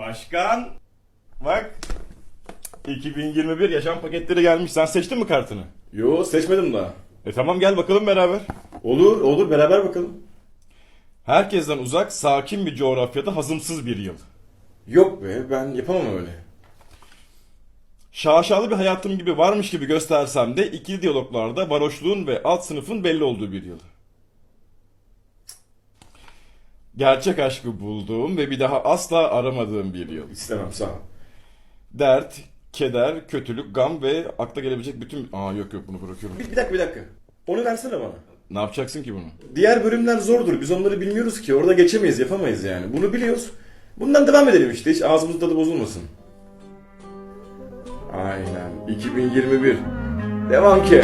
Başkan. Bak. 2021 yaşam paketleri gelmiş. Sen seçtin mi kartını? Yo seçmedim daha. E tamam gel bakalım beraber. Olur olur beraber bakalım. Herkesten uzak, sakin bir coğrafyada hazımsız bir yıl. Yok be ben yapamam öyle. Şaşalı bir hayatım gibi varmış gibi göstersem de ikili diyaloglarda varoşluğun ve alt sınıfın belli olduğu bir yıl. Gerçek aşkı bulduğum ve bir daha asla aramadığım bir yıl. İstemem sağ ol. Dert, keder, kötülük, gam ve akla gelebilecek bütün... Aa yok yok bunu bırakıyorum. Bir, bir dakika bir dakika. Onu versene bana. Ne yapacaksın ki bunu? Diğer bölümler zordur. Biz onları bilmiyoruz ki. Orada geçemeyiz, yapamayız yani. Bunu biliyoruz. Bundan devam edelim işte. Hiç ağzımızın tadı bozulmasın. Aynen. 2021. Devam ki.